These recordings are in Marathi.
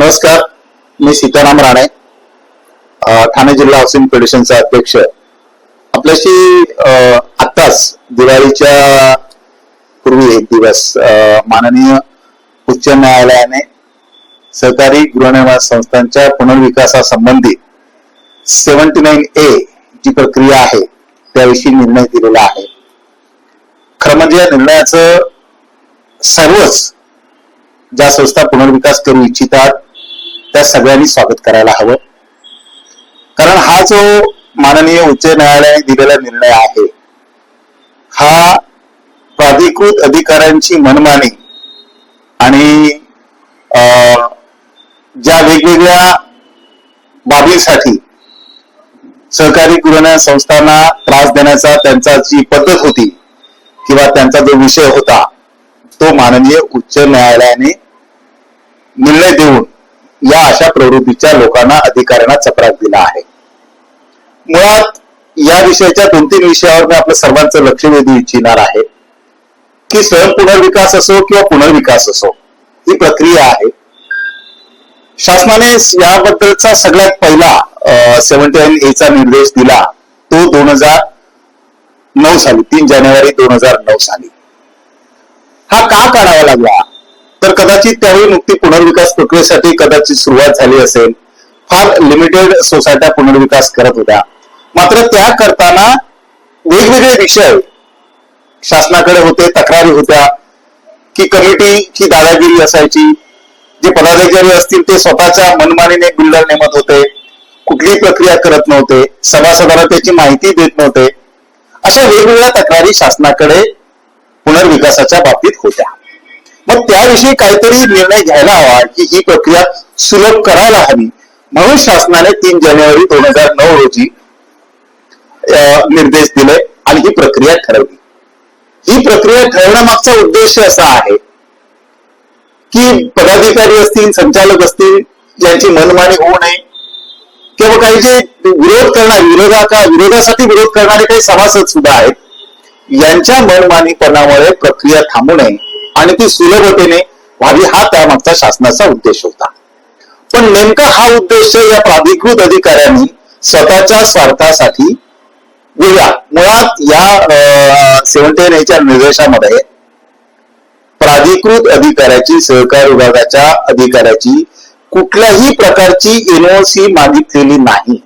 नमस्कार मी सीताराम राणे ठाणे जिल्हा हाऊसिंग फेडरेशनचा अध्यक्ष. आपल्याशी आत्ताच दिवाळीच्या पूर्वी एक दिवस माननीय उच्च न्यायालयाने सहकारी गृहनिर्माण संस्थांच्या पुनर्विकासासंबंधी सेव्हन्टी नाईन ए जी प्रक्रिया आहे त्याविषयी निर्णय दिलेला आहे. खरं म्हणजे या निर्णयाचं सर्वच ज्या संस्था पुनर्विकास करू इच्छितात त्या सगळ्यांनी स्वागत करायला हवं. कारण हा जो माननीय उच्च न्यायालयाने दिलेला निर्णय आहे हा प्राधिकृत अधिकाऱ्यांची मनमानी आणि अं, ज्या वेगवेगळ्या बाबींसाठी सहकारी पुरवण्या संस्थांना त्रास देण्याचा त्यांचा जी पद्धत होती किंवा त्यांचा जो विषय होता तो माननीय उच्च न्यायालयाने निर्णय देऊन या अशा प्रवृत्तीच्या लोकांना अधिकाऱ्यांना चपराक दिला आहे. मुळात या विषयाच्या दोन तीन विषयावर मी आपलं सर्वांचं लक्ष वेधू इच्छिणार आहे की स्वयं पुनर्विकास असो किंवा पुनर्विकास असो ही प्रक्रिया आहे. शासनाने याबद्दलचा सगळ्यात पहिला सेव्हन्टी नाईन एचा निर्देश दिला तो दोन हजार नऊ साली तीन जानेवारी दोन हजार नऊ साली. हा का काढावा लागला? तर कदाचित त्यावेळी नुकती पुनर्विकास प्रक्रियेसाठी कदाचित सुरुवात झाली असेल. फार लिमिटेड सोसायट्या पुनर्विकास करत होत्या. मात्र त्या करताना वेगवेगळे विषय शासनाकडे होते तक्रारी होत्या की कमिटीची दादागिरी असायची जे पदाधिकारी असतील ते स्वतःच्या मनमानीने बिल्डर नेमत होते कुठलीही प्रक्रिया करत नव्हते सभासदांना त्याची माहिती देत नव्हते. अशा वेगवेगळ्या तक्रारी शासनाकडे पुनर्विकासाच्या बाबतीत होत्या. मग त्याविषयी काहीतरी निर्णय घ्यायला हवा की ही प्रक्रिया सुलभ करायला हवी. म्हणून शासनाने तीन जानेवारी दोन हजार नऊ रोजी निर्देश दिले आणि ही प्रक्रिया ठरवली. ही प्रक्रिया ठरवण्यामागचा उद्देश असा आहे की पदाधिकारी असतील संचालक असतील ज्यांची मनमानी होऊ नये किंवा काही जे विरोध करणारे विरोधा विरोधासाठी विरोध करणारे काही सभासद सुद्धा आहेत यांच्या मनमानीपणामुळे प्रक्रिया थांबू नये. आणि ती सुलभतेने व्हावी हा त्यामागचा शासनाचा उद्देश होता. पण नेमका हा उद्देश या प्राधिकृत अधिकाऱ्यांनी स्वतःच्या स्वार्थासाठी वेगळा. मुळात या सेव्हन्टी एच्या निर्देशामध्ये प्राधिकृत अधिकाऱ्याची सहकार विभागाच्या अधिकाऱ्याची कुठल्याही प्रकारची एनओसी मागितलेली नाही.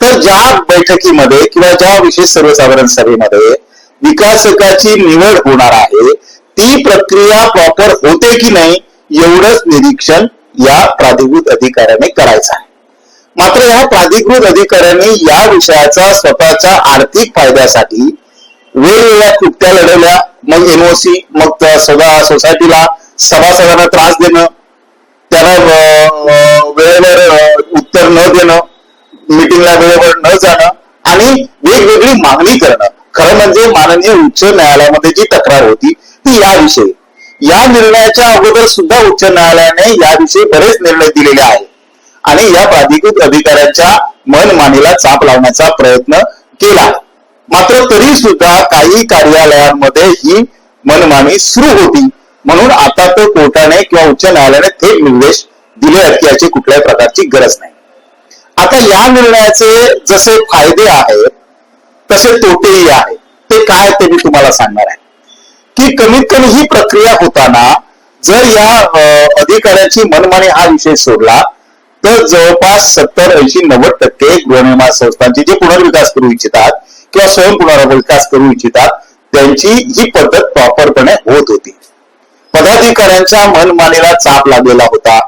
तर ज्या बैठकीमध्ये किंवा ज्या विशेष सर्वसाधारण सभेमध्ये विकासकाची निवड होणार आहे प्रक्रिया प्रॉपर होते की नाही एवढंच निरीक्षण या प्राधिकृत अधिकाऱ्याने करायचं आहे. मात्र या प्राधिकृत अधिकाऱ्यांनी या विषयाचा स्वतःच्या आर्थिक फायद्यासाठी वेगवेगळ्या कृत्या लढवल्या. मग एनओसी मग सदा सोसायटीला सभासदांना त्रास देणं त्याला अं, अं, वेळेवर अं, उत्तर न देणं मिटिंगला वेळेवर न जाणं आणि वेगवेगळी मागणी करणं खरं म्हणजे म्हणजे माननीय उच्च न्यायालयामध्ये जी तक्रार होती ती याविषयी. या निर्णयाच्या अगोदर सुद्धा उच्च न्यायालयाने याविषयी बरेच निर्णय दिलेले आहेत. आणि या प्राधिकृत अधिकाऱ्यांच्या मनमानीला चाप लावण्याचा प्रयत्न केला. मात्र तरी सुद्धा काही कार्यालयांमध्ये ही मनमानी सुरू होती. म्हणून आता तो कोर्टाने किंवा उच्च न्यायालयाने थेट निर्देश दिले आहेत की याची कुठल्याही प्रकारची गरज नाही. आता या निर्णयाचे जसे फायदे आहेत तसे तोटेही आहेत. काय ते मी तुम्हाला सांगणार आहे. की कमीत कमी ही प्रक्रिया होताना जर या अधिकाऱ्याची मनमानी हा विषय सोडला तर जवळपास सत्तर ऐंशी नव्वद टक्के गृहनिर्माण संस्थांचे जे पुनर्विकास करू इच्छितात किंवा स्वयं पुनर्विकास करू इच्छितात त्यांची ही पद्धत प्रॉपरपणे होत होती. पदाधिकाऱ्यांच्या मनमानीला चाप लागलेला होता.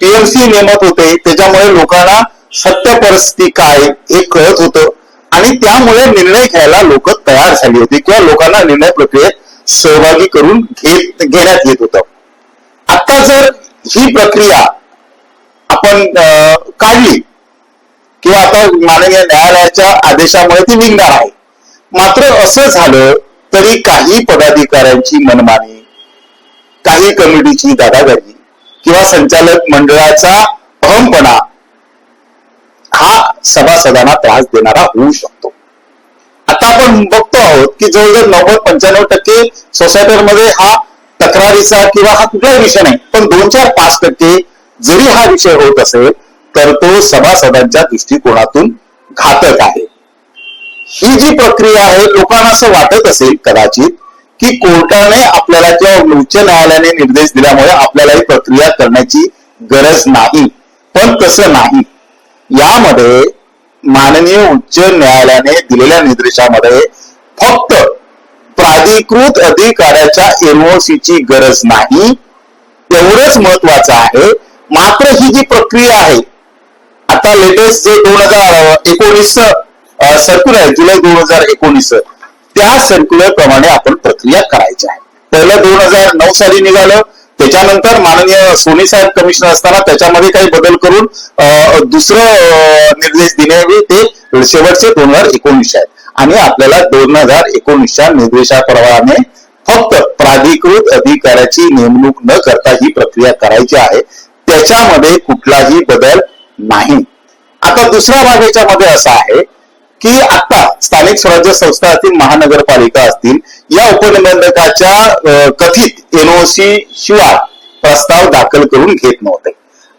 पीएमसी नेमत होते. त्याच्यामुळे लोकांना सत्य परिस्थिती काय हे कळत होतं. आणि त्यामुळे निर्णय घ्यायला लोक तयार झाली होती किंवा लोकांना निर्णय प्रक्रियेत सहभागी करून घेत घेण्यात येत होतं. आता जर ही प्रक्रिया आपण काढली किंवा आता माननीय न्यायालयाच्या आदेशामुळे ती निघणार आहे. मात्र असं झालं तरी काही पदाधिकाऱ्यांची मनमानी काही कमिटीची दादागिरी किंवा संचालक मंडळाचा अहमपणा सभासदांना त्रास देणारा होऊ शकतो. आता आपण बघतो आहोत की जवळजवळ नव्वद पंच्याण्णव टक्के सोसायट्यांमध्ये हा तक्रारीचा किंवा हा कुठलाही विषय नाही पण दोन चार पाच टक्के जरी हा विषय होत असेल तर तो सभासदांच्या दृष्टिकोनातून घातक आहे. ही जी प्रक्रिया आहे लोकांना असं वाटत असेल कदाचित की कोर्टाने आपल्याला किंवा उच्च न्यायालयाने निर्देश दिल्यामुळे आपल्याला ही प्रक्रिया करण्याची गरज नाही. पण तसं नाही. यामध्ये माननीय उच्च न्यायालयाने दिलेल्या निर्देशामध्ये फक्त प्राधिकृत अधिकाऱ्याच्या एनओसीची गरज नाही एवढंच महत्वाचं आहे. मात्र ही जी प्रक्रिया आहे आता लेटेस्ट जे दोन हजार एकोणीस सर्क्युलर जुलै दोन हजार एकोणीस त्या सर्क्युलर प्रमाणे आपण प्रक्रिया करायची आहे. पहिलं दोन हजार नऊ साली निघालं त्याच्यानंतर माननीय सोनी साहेब कमिशनर असताना त्याच्यामध्ये काही बदल करून दुसरे निर्देश देण्यावे ते शेवटचे दोन हजार एकोणीस आहेत आणि आपल्याला दोन हजार एकोणीसच्या निर्देशाप्रमाणे फक्त प्राधिकृत अधिकाऱ्याची नेमणूक न करता ही प्रक्रिया करायची आहे. त्याच्यामध्ये कुठलाही बदल नाही. आता दुसरा भाग याच्यामध्ये असा आहे की आता स्थानिक स्वराज्य संस्था असतील महानगरपालिका असतील या उपनिबंधकाच्या कथित एनओसी शिवाय प्रस्ताव दाखल करून घेत नव्हते.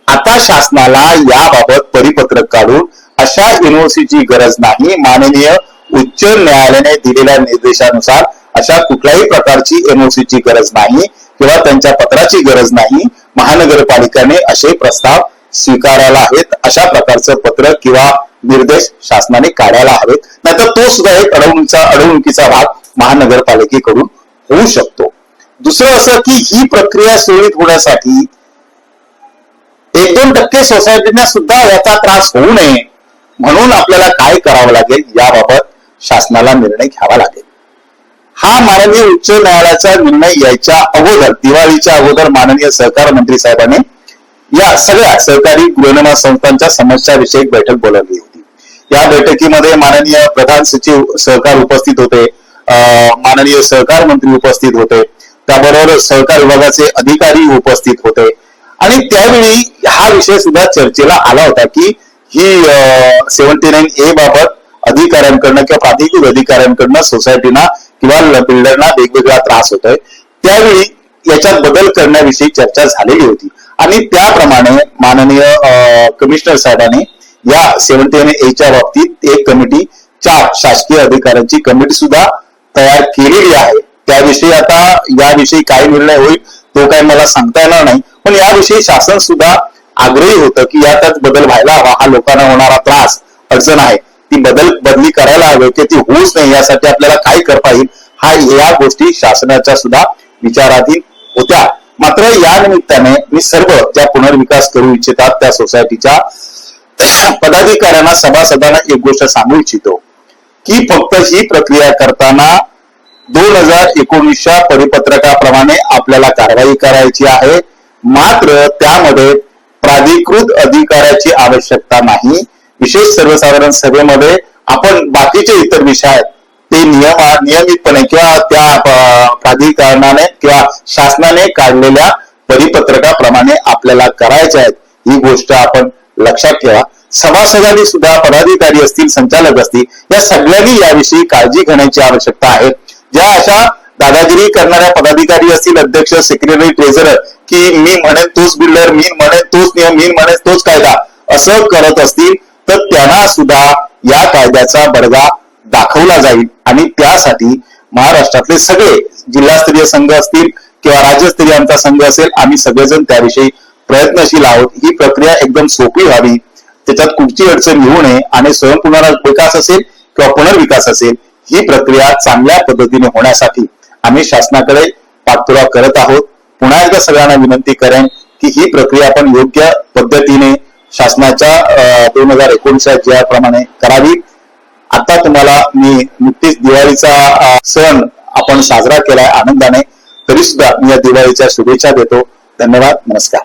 आता शासनाला याबाबत परिपत्रक काढून अशा एनओसीची गरज नाही माननीय उच्च न्यायालयाने दिलेल्या निर्देशानुसार अशा कुठल्याही प्रकारची एनओसीची गरज नाही किंवा त्यांच्या पत्राची गरज नाही महानगरपालिकेने असे प्रस्ताव स्वीकारायला आहेत अशा प्रकारचं पत्र किंवा निर्देश शासनाने काढायला हवेत. नाहीतर तो सुद्धा एक अडवणुकीचा अडवणुकीचा भाग महानगरपालिकेकडून होऊ शकतो. दुसरं असं की ही प्रक्रिया सुरळीत होण्यासाठी एक दोन टक्के सोसायटींना सुद्धा याचा त्रास होऊ नये. म्हणून आपल्याला काय करावं लागेल याबाबत शासनाला निर्णय घ्यावा लागेल. हा माननीय उच्च न्यायालयाचा निर्णय यायच्या अगोदर दिवाळीच्या अगोदर माननीय सहकार मंत्री साहेबांनी या सगळ्या सहकारी गृहनिर्माण संस्थांच्या समस्याविषयक बैठक बोलावली होती. या बैठकीमध्ये माननीय प्रधान सचिव सहकार उपस्थित होते माननीय सहकार मंत्री उपस्थित होते त्याबरोबर सहकार विभागाचे अधिकारी उपस्थित होते. आणि त्यावेळी हा विषय सुद्धा चर्चेला आला होता की ही सेव्हन्टी नाईन ए बाबत अधिकाऱ्यांकडनं किंवा प्राधिकृत अधिकाऱ्यांकडनं सोसायटीना किंवा बिल्डरना वेगवेगळा त्रास होतोय. त्यावेळी याच्यात बदल करण्याविषयी चर्चा झालेली होती. आणि त्याप्रमाणे माननीय अं, कमिशनर साहेबांनी या सेव्हन्टी एन एच्या बाबतीत एक कमिटी चार शासकीय अधिकाऱ्यांची कमिटी सुद्धा तयार केलेली आहे. त्याविषयी आता याविषयी काय निर्णय होईल तो काय मला सांगता येणार नाही. पण याविषयी शासन सुद्धा आग्रही होतं की यातच बदल व्हायला हवा हा लोकांना होणारा त्रास अडचण आहे. ती बदल बदली करायला हवी की ती होऊच नाही यासाठी आपल्याला काय करता येईल हा या गोष्टी शासनाच्या सुद्धा विचाराधीन होत्या. मात्र या निमित्ताने मी सर्व ज्या पुनर्विकास करू इच्छितात त्या सोसायटीच्या पदाधिकाऱ्यांना सभासदांना एक गोष्ट सांगू इच्छितो की फक्त ही प्रक्रिया करताना दोन हजार एकोणीसच्या परिपत्रकाप्रमाणे आपल्याला कारवाई करायची आहे. मात्र त्यामध्ये प्राधिकृत अधिकाऱ्याची आवश्यकता नाही. विशेष सर्वसाधारण सभेमध्ये आपण बाकीचे इतर विषय आहेत ते नियम नियमितपणे किंवा त्या प्राधिकरणाने किंवा शासनाने काढलेल्या परिपत्रकाप्रमाणे आपल्याला करायच्या आहेत. ही गोष्ट आपण लक्षात ठेवा. सभासदांनी सुद्धा पदाधिकारी असतील संचालक असतील या सगळ्यांनी याविषयी काळजी घेण्याची आवश्यकता आहे. ज्या अशा दादागिरी करणाऱ्या पदाधिकारी असतील अध्यक्ष सेक्रेटरी ट्रेझरर की मी म्हणेन तोच बिल्डर मी म्हणेन तोच नियम मी म्हणेन तोच कायदा असं करत असतील तर त्यांना सुद्धा या कायद्याचा बडगा दाखवला जाईल. आणि त्यासाठी महाराष्ट्रातले सगळे जिल्हास्तरीय संघ असतील किंवा राज्यस्तरीय आमचा संघ असेल आम्ही सगळेजण त्याविषयी प्रयत्नशील आहोत. ही प्रक्रिया एकदम सोपी व्हावी. त्याच्यात कुठची अडचण येऊ नये आणि स्वयंपुनरा विकास असेल किंवा पुनर्विकास असेल ही प्रक्रिया चांगल्या पद्धतीने होण्यासाठी आम्ही शासनाकडे पाठपुरावा करत आहोत. पुन्हा एकदा सगळ्यांना विनंती करेन की ही प्रक्रिया आपण योग्य पद्धतीने शासनाच्या दोन हजार एकोणीसच्या ज्याप्रमाणे करावी. आता तुम्हाला मी नुकतीच दिवाळीचा सण आपण साजरा केलाय आनंदाने तरी सुद्धा मी या दिवाळीच्या शुभेच्छा देतो. धन्यवाद. नमस्कार.